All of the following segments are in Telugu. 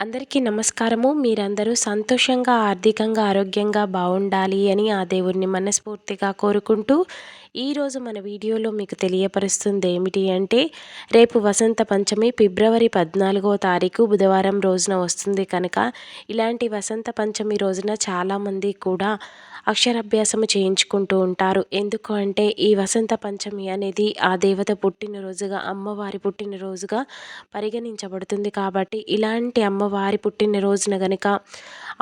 అందరికీ నమస్కారము. మీరందరూ సంతోషంగా ఆర్థికంగా ఆరోగ్యంగా బాగుండాలి అని ఆ దేవుడిని మనస్ఫూర్తిగా కోరుకుంటూ ఈరోజు మన వీడియోలో మీకు తెలియపరుస్తుంది ఏమిటి అంటే రేపు వసంత పంచమి ఫిబ్రవరి పద్నాలుగో తారీఖు బుధవారం రోజున వస్తుంది కనుక ఇలాంటి వసంత పంచమి రోజున చాలామంది కూడా అక్షరాభ్యాసము చేయించుకుంటూ ఉంటారు. ఎందుకు అంటే ఈ వసంత పంచమి అనేది ఆ దేవత పుట్టినరోజుగా అమ్మవారి పుట్టినరోజుగా పరిగణించబడుతుంది కాబట్టి ఇలాంటి అమ్మవారి పుట్టినరోజున గనుక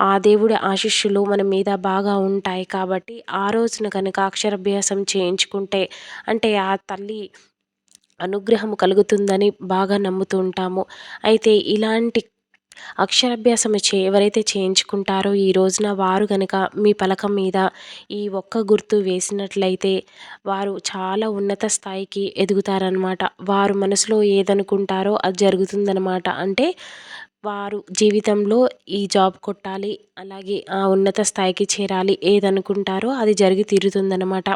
ఆ దేవుడి ఆశిష్యులు మన మీద బాగా ఉంటాయి కాబట్టి ఆ రోజున కనుక అక్షరాభ్యాసం చేయించుకుంటే అంటే ఆ తల్లి అనుగ్రహం కలుగుతుందని బాగా నమ్ముతూ ఉంటాము. అయితే ఇలాంటి అక్షరాభ్యాసం చే ఎవరైతే చేయించుకుంటారో ఈ రోజున వారు కనుక మీ పలకం మీద ఈ ఒక్క గుర్తు వేసినట్లయితే వారు చాలా ఉన్నత స్థాయికి ఎదుగుతారనమాట వారు మనసులో ఏదనుకుంటారో అది జరుగుతుందనమాట అంటే వారు జీవితంలో ఈ జాబ్ కొట్టాలి అలాగే ఆ ఉన్నత స్థాయికి చేరాలి ఏదనుకుంటారో అది జరిగి తీరుతుందనమాట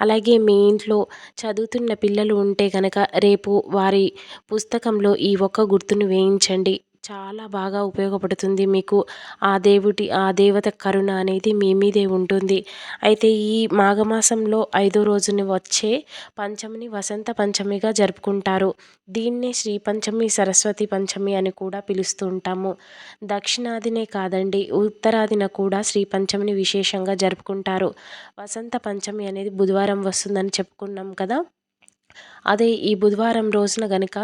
అలాగే మీ ఇంట్లో చదువుతున్న పిల్లలు ఉంటే కనుక రేపు వారి పుస్తకంలో ఈ ఒక్క గుర్తును వేయించండి. చాలా బాగా ఉపయోగపడుతుంది. మీకు ఆ దేవుడి ఆ దేవత కరుణ అనేది మీ మీదే ఉంటుంది. అయితే ఈ మాఘమాసంలో ఐదో రోజున వచ్చే పంచమిని వసంత పంచమిగా జరుపుకుంటారు. దీన్నే శ్రీ పంచమి సరస్వతి పంచమి అని కూడా పిలుస్తూ ఉంటాము. దక్షిణాదినే కాదండి ఉత్తరాదిన కూడా శ్రీ పంచమిని విశేషంగా జరుపుకుంటారు. వసంత పంచమి అనేది బుధవారం వస్తుందని చెప్పుకున్నాం కదా? అదే ఈ బుధవారం రోజున గనుక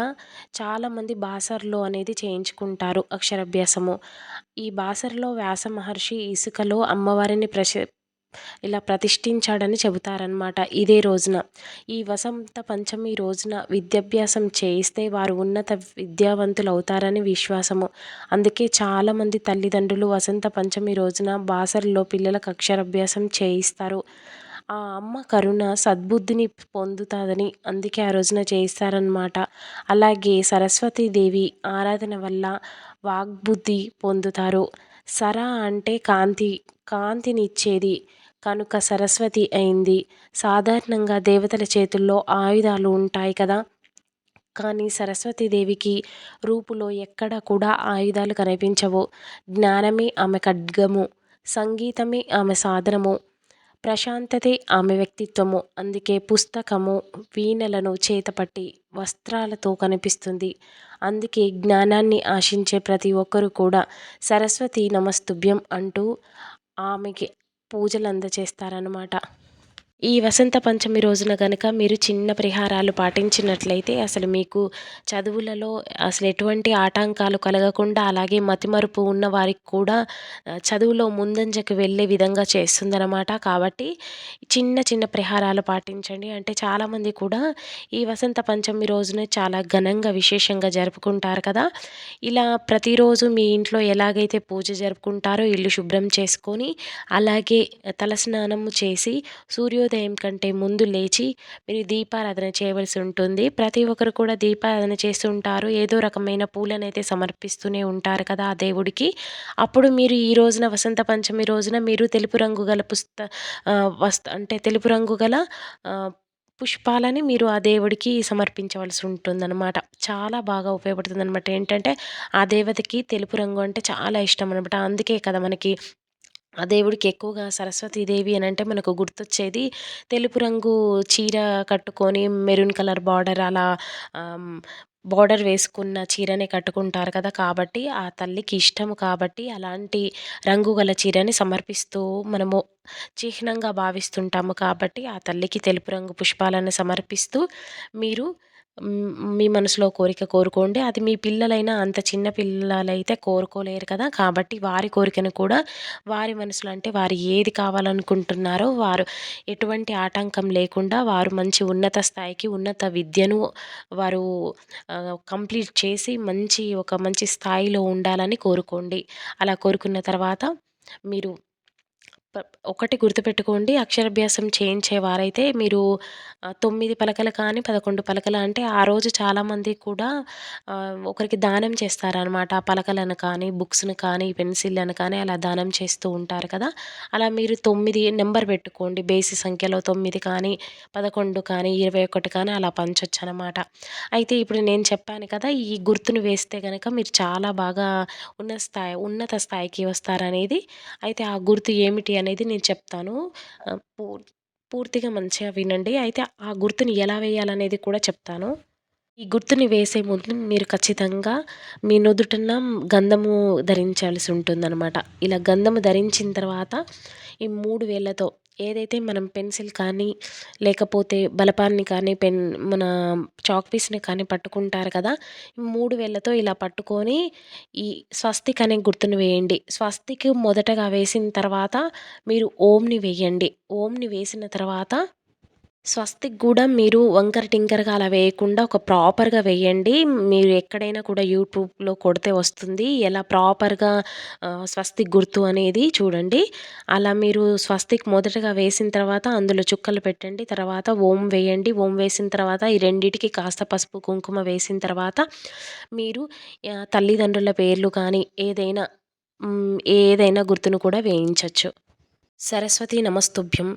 చాలామంది బాసర్లో అనేది చేయించుకుంటారు అక్షరాభ్యాసము. ఈ బాసర్లో వ్యాస మహర్షి ఇసుకలో అమ్మవారిని ప్రశ ఇలా ప్రతిష్ఠించాడని చెబుతారనమాట ఇదే రోజున. ఈ వసంత పంచమి రోజున విద్యాభ్యాసం చేయిస్తే వారు ఉన్నత విద్యావంతులు అవుతారని విశ్వాసము. అందుకే చాలామంది తల్లిదండ్రులు వసంత పంచమి రోజున బాసర్లో పిల్లలకు అక్షరాభ్యాసం చేయిస్తారు. ఆ అమ్మ కరుణ సద్బుద్ధిని పొందుతుందని అందుకే ఆ రోజున చేయిస్తారనమాట అలాగే సరస్వతీదేవి ఆరాధన వల్ల వాగ్బుద్ధి పొందుతారు. సర అంటే కాంతి కాంతినిచ్చేది. కనుక సరస్వతి అయింది. సాధారణంగా దేవతల చేతుల్లో ఆయుధాలు ఉంటాయి కదా. కానీ సరస్వతీదేవికి రూపులో ఎక్కడ కూడా ఆయుధాలు కనిపించవు. జ్ఞానమే ఆమె ఖడ్గము సంగీతమే ఆమె సాధనము. ప్రశాంతతే ఆమె వ్యక్తిత్వము. అందుకే పుస్తకము వీణలను చేతపట్టి వస్త్రాలతో కనిపిస్తుంది. అందుకే జ్ఞానాన్ని ఆశించే ప్రతి ఒక్కరు కూడా సరస్వతి నమస్తుభ్యం అంటూ ఆమెకి పూజలు అందజేస్తారనమాట ఈ వసంత పంచమి రోజున కనుక మీరు చిన్న పరిహారాలు పాటించినట్లయితే అసలు మీకు చదువులలో అసలు ఎటువంటి ఆటంకాలు కలగకుండా అలాగే మతిమరుపు ఉన్న వారికి కూడా చదువులో ముందంజకు వెళ్ళే విధంగా చేస్తుందన్నమాట. కాబట్టి చిన్న చిన్న పరిహారాలు పాటించండి. అంటే చాలామంది కూడా ఈ వసంత పంచమి రోజున చాలా ఘనంగా విశేషంగా జరుపుకుంటారు కదా. ఇలా ప్రతిరోజు మీ ఇంట్లో ఎలాగైతే పూజ జరుపుకుంటారో ఇల్లు శుభ్రం చేసుకొని అలాగే తలస్నానము చేసి సూర్యో సూర్యోదయం కంటే ముందు లేచి మీరు దీపారాధన చేయవలసి ఉంటుంది. ప్రతి ఒక్కరు కూడా దీపారాధన చేస్తూ ఉంటారు. ఏదో రకమైన పూలను అయితే సమర్పిస్తూనే ఉంటారు కదా ఆ దేవుడికి. అప్పుడు మీరు ఈ రోజున వసంత పంచమి రోజున మీరు తెలుపు రంగు గల పుస్త వస్త అంటే తెలుపు రంగు గల పుష్పాలని మీరు ఆ దేవుడికి సమర్పించవలసి ఉంటుందన్నమాట. చాలా బాగా ఉపయోగపడుతుంది అనమాట ఏంటంటే ఆ దేవతకి తెలుపు రంగు అంటే చాలా ఇష్టం అనమాట అందుకే కదా మనకి ఆ దేవుడికి ఎక్కువగా సరస్వతీదేవి అని అంటే మనకు గుర్తొచ్చేది తెలుపు రంగు చీర కట్టుకొని మెరూన్ కలర్ బార్డర్ అలా బార్డర్ వేసుకున్న చీరనే కట్టుకుంటారు కదా! కాబట్టి ఆ తల్లికి ఇష్టము కాబట్టి అలాంటి రంగు గల చీరని సమర్పిస్తూ మనము చిహ్నంగా భావిస్తుంటాము కాబట్టి ఆ తల్లికి తెలుపు రంగు పుష్పాలను సమర్పిస్తూ మీరు మీ మనసులో కోరిక కోరుకోండి. అది మీ పిల్లలైనా అంత చిన్న పిల్లలైతే కోరుకోలేరు కదా. కాబట్టి వారి కోరికను కూడా వారి మనసులో అంటే వారు ఏది కావాలనుకుంటున్నారో వారు ఎటువంటి ఆటంకం లేకుండా వారు మంచి ఉన్నత స్థాయికి ఉన్నత విద్యను వారు కంప్లీట్ చేసి మంచి ఒక మంచి స్థాయిలో ఉండాలని కోరుకోండి. అలా కోరుకున్న తర్వాత మీరు ఒకటి గుర్తుపెట్టుకోండి అక్షరాభ్యాసం చేయించేవారైతే మీరు తొమ్మిది పలకలు కానీ, 11 పలకలు అంటే ఆ రోజు చాలామంది కూడా ఒకరికి దానం చేస్తారనమాట. ఆ పలకలను కానీ, బుక్స్‌ని కానీ, పెన్సిళ్ళను కానీ అలా దానం చేస్తూ ఉంటారు కదా! అలా మీరు తొమ్మిది నెంబర్ పెట్టుకోండి. బేసి సంఖ్యలో తొమ్మిది కానీ, 11 కానీ, 21 కానీ అలా పంచొచ్చనమాట. అయితే ఇప్పుడు నేను చెప్పాను కదా! ఈ గుర్తును వేస్తే కనుక మీరు చాలా బాగా ఉన్న స్థాయి ఉన్నత స్థాయికి వస్తారనేది. అయితే ఆ గుర్తు ఏమిటి అనేది నేను చెప్తాను. పూర్తిగా మంచిగా వినండి. అయితే ఆ గుర్తుని ఎలా వేయాలనేది కూడా చెప్తాను. ఈ గుర్తుని వేసే ముందు మీరు ఖచ్చితంగా మీ నుదుటన గంధము ధరించాల్సి ఉంటుందన్నమాట ఇలా గంధము ధరించిన తర్వాత ఈ మూడు వేళ్ళతో ఏదైతే మనం పెన్సిల్ కానీ, లేకపోతే బలపాన్ని కానీ, పెన్ మన చాక్ పీస్‌ని కానీ పట్టుకుంటారు కదా! మూడు వేళ్ళతో ఇలా పట్టుకొని ఈ స్వస్తిక్ అనే గుర్తుని వేయండి. స్వస్తిక్ మొదటగా వేసిన తర్వాత మీరు ఓంని వేయండి. ఓంని వేసిన తర్వాత స్వస్తిక్ గూడా మీరు వంకర టింకరగా అలా వేయకుండా ఒక ప్రాపర్‌గా వేయండి. మీరు ఎక్కడైనా కూడా యూట్యూబ్‌లో కొడితే వస్తుంది. ఎలా ప్రాపర్‌గా ఆహ్, స్వస్తిక్ గుర్తు అనేది చూడండి. అలా మీరు స్వస్తిక్ మొదటగా వేసిన తర్వాత అందులో చుక్కలు పెట్టండి. తర్వాత ఓం వేయండి. ఓం వేసిన తర్వాత ఈ రెండిటికి కాస్త పసుపు, కుంకుమ వేసిన తర్వాత మీరు ఆహ్, తల్లిదండ్రుల పేర్లు కానీ ఏదైనా హ్మ్, ఏదైనా గుర్తును కూడా వేయించొచ్చు. సరస్వతి నమస్తుభ్యం.